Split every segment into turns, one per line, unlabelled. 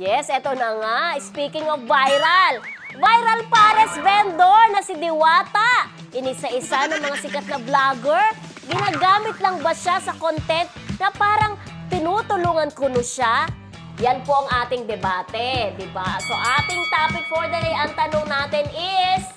Yes, eto na nga. Speaking of viral, viral pares vendor na si Diwata. Inisa-isa ng mga sikat na vlogger. Ginagamit lang ba siya sa content na parang tinutulungan ko no siya? Yan po ang ating debate, di ba? So ating topic for the day, ang tanong natin is,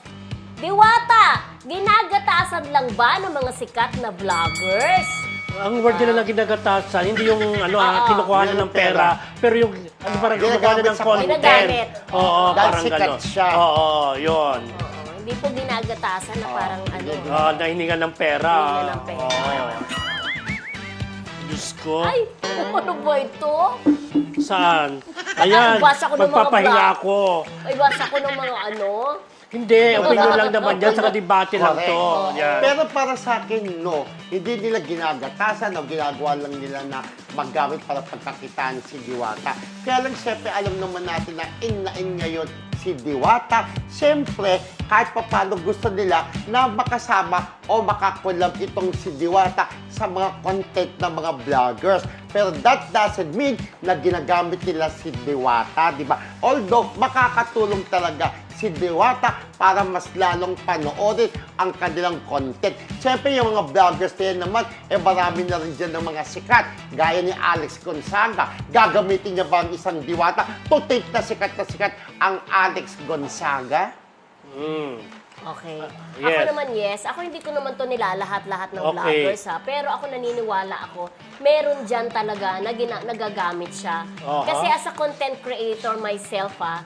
Diwata, ginagatasan lang ba ng mga sikat na vloggers?
Ang word nila na ginagatasan, hindi yung ano, ah,
Oo.
kinukuha na ng pera, pero yung ano parang kinukuha na ng
sa
content.
Ginagamit.
Oo,
Dahil
parang
sikat
gano'n.
siya.
Oo, yun.
Oo, hindi po ginagatasan na parang ano.
Ah, nahiningan ng pera.
Ng pera.
Oo. Diyos ko.
Ay, ano ba ito?
Saan? Ayan,
Basa ko ng mga
magpapahinga ako.
Ay, basa ko ng mga ano.
Hindi, opinion lang naman yan, sa debate lang
Correct.
to. Yan.
Pero para sa akin, no. Hindi nila ginagatasan o ginagawa lang nila na maggamit para pagkakitaan si Diwata. Kaya lang, syempre, alam naman natin na in na in ngayon si Diwata. Syempre, kahit pa paano gusto nila na makasama o makakulab itong si Diwata sa mga content ng mga vloggers. Pero that doesn't mean na ginagamit nila si Diwata, di ba? Although, makakatulong talaga si Diwata para mas lalong panoorin ang kanilang content. Siyempre, yung mga vloggers na yan naman, eh marami na rin dyan ng mga sikat. Gaya ni Alex Gonzaga. Gagamitin niya ba ang isang Diwata to take na sikat na sikat ang Alex Gonzaga?
Mm.
Okay. Ako
Yes.
naman, yes. Ako hindi ko naman to nilalahat-lahat ng
Okay.
vloggers ha. Pero ako naniniwala ako, meron dyan talaga na gina- nagagamit siya.
Aha.
Kasi as a content creator myself ha,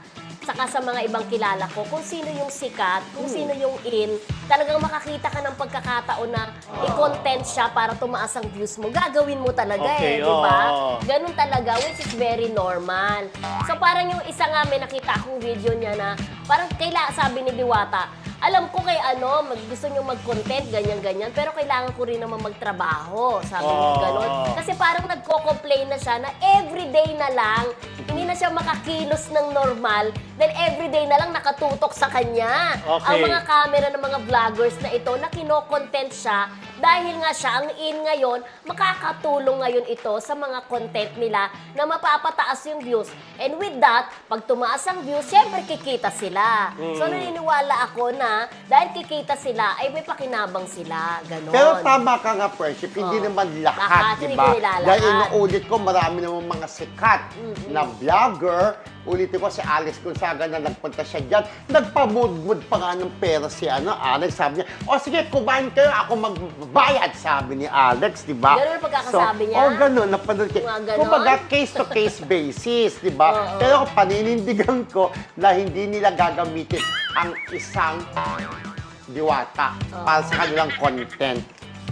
saka sa mga ibang kilala ko, kung sino yung sikat, kung
Hmm.
sino yung in, talagang makakita ka ng pagkakataon na i-content siya para tumaas ang views mo. Gagawin mo talaga
Okay,
eh, di ba?
oo.
Ganun talaga, which is very normal. So parang yung isa nga may nakita akong video niya na parang kaila sabi ni Diwata, alam ko kay ano, mag, gusto niyo mag-content, ganyan-ganyan, pero kailangan ko rin naman magtrabaho. Sabi niya
Oo.
ganun. Kasi parang nagko-complain na siya na everyday na lang, hindi na siya makakilos ng normal, then everyday na lang nakatutok sa kanya.
Okay.
Ang mga camera ng mga vloggers na ito na kino-content siya dahil nga siya ang in ngayon, makakatulong ngayon ito sa mga content nila na mapapataas yung views. And with that, pag tumaas ang views, syempre kikita sila. So
Mm.
naniniwala ako na dahil kikita sila, ay may pakinabang sila. Ganon.
Pero tama ka nga, friendship, hindi
Oo.
naman
Lahat,
lahat, di ba? Dahil inuulit ko, marami namang mga sikat na vlogger. Ulitin ko si Alex Gonzaga na nagpunta siya dyan. Nagpamudmud pa nga ng pera si ano, Alex. Sabi niya, o sige, kumain kayo, ako magbayad, sabi ni Alex, di ba?
Ganun ang pagkakasabi niya?
Oh, ganun. Napanood ko.
Mga?
Kumbaga, case-to-case basis, di ba?
Oo.
Pero paninindigan ko na hindi nila gagamitin ang isang diwata para sa kanilang content.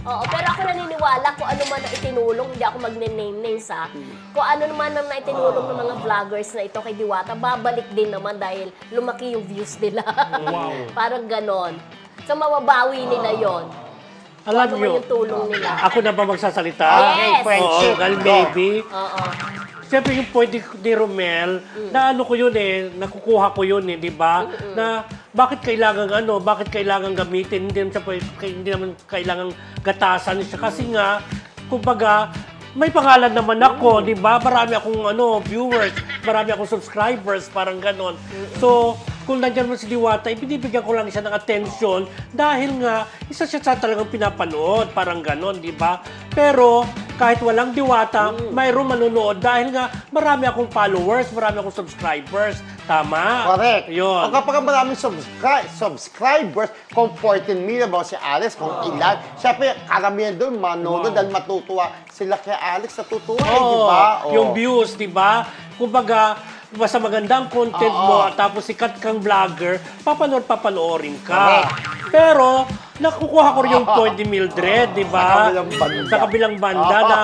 Oo, pero ako naniniwala kung ano man ang itinulong, hindi ako magne-name names ha. Kung ano naman ang naitinulong ng mga vloggers na ito kay Diwata, babalik din naman dahil lumaki yung views nila. Parang ganon. So mababawi nila yon.
Alam
ano man
nyo,
yung tulong nila.
ako na ba magsasalita?
Yes.
friendship.
Oo, well,
Go.
maybe.
Oo.
Siyempre yung point ni- ni Romel, na ano ko yun eh, nakukuha ko yun eh, di ba? Na bakit kailangan ano, bakit kailangan gamitin, hindi naman, siya, hindi naman kailangan gatasan siya. Kasi nga, kumbaga, may pangalan naman ako, di ba? Marami akong ano, viewers, marami akong subscribers, parang ganon. So, kung nandiyan man si Diwata, ibinibigyan ko lang siya ng attention dahil nga, isa siya sa talagang pinapanood, parang ganon, di ba? Pero, kahit walang diwata, mayroong manonood dahil nga marami akong followers, marami akong subscribers. Tama?
Correct.
Yun.
O kapag maraming subscri- subscribers, kung 14 million ba si Alex, kung ilan, syempre karamihan doon manonood dahil matutuwa sila kay Alex, natutuwa eh, di ba?
Oo, yung views, di ba? Kumbaga, basta magandang content
Oo.
mo, tapos sikat kang vlogger, papanood, papanoorin ka.
Correct.
Pero, nakukuha ko rin yung point ni Mildred, di ba?
Sa kabilang banda.
Sa kabilang banda na,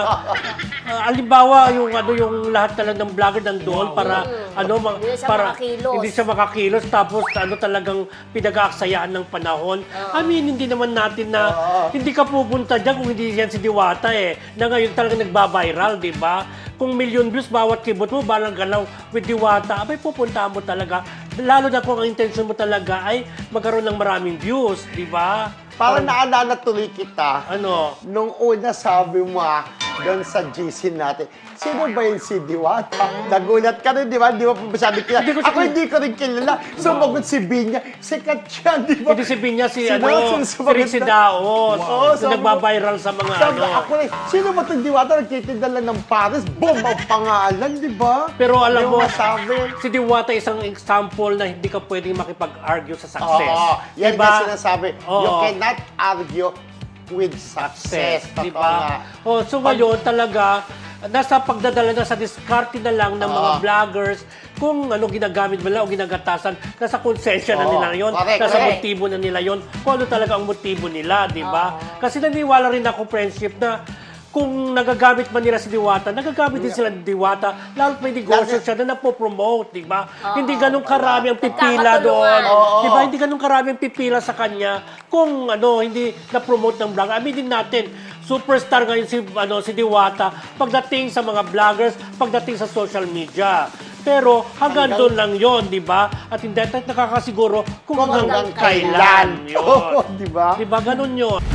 ah, alimbawa, yung ano yung lahat talaga ng vlogger nandoon para ano ma-
Hindi siya
para
makakilos.
hindi siya makakilos tapos ano talagang pinag-aaksayaan ng panahon. I mean, hindi naman natin na hindi ka pupunta diyan kung hindi yan si Diwata eh. Na ngayon talaga nagba-viral, di ba? Kung million views bawat kibot mo, balang galaw with Diwata, abay pupunta mo talaga. Lalo na kung ang intention mo talaga ay magkaroon ng maraming views, di ba?
Parang naalala tuloy kita,
Ano?
nung una sabi mo ah, doon sa GC natin. Sino ba yung si Diwata? Nagulat ka rin, di ba? Di ba sabi ko,
Hindi ko
ako hindi ko rin kilala. Sumagot si Binya. Sikat siya, di ba?
Hindi si Binya, si
Sino?
ano,
Sino
si
sumagot
Ricky
na?
Daos.
Oo,
na
sabi ko-
nagbabiral sa mga
Sabi,
ano.
ako rin, sino ba itong Diwata? Nagtitinda lang ng Paris. Boom! Ang pangalan, di ba?
Pero alam
Yung
mo,
masabi.
si Diwata isang example na hindi ka pwedeng makipag-argue sa success.
Oo, yan
Diba?
nga sinasabi. You
Oo.
cannot argue with success.
success, di ba? Oh, so ngayon talaga nasa pagdadala na sa diskarte na lang ng mga
Oo.
vloggers kung ano ginagamit nila o ginagatasan nasa konsensya na
Oo,
nila yon
correct,
nasa
correct.
motibo na nila yon kung ano talaga ang motibo nila di ba kasi naniniwala rin ako friendship na kung nagagamit man nila si Diwata, nagagamit din sila ni Diwata, lalo't may negosyo siya na napopromote, di ba? Hindi ganun karami ang pipila doon.
Oo.
Di ba? Hindi ganun karami ang pipila sa kanya kung ano, hindi na-promote ng vlog. Aminin natin, superstar ngayon si, ano, si Diwata pagdating sa mga vloggers, pagdating sa social media. Pero
hanggang
doon lang yon di ba? At hindi natin nakakasiguro kung,
Kung
hanggang,
hanggang kailan.
kailan. yun.
Oo, di ba?
Di ba? Ganun yun.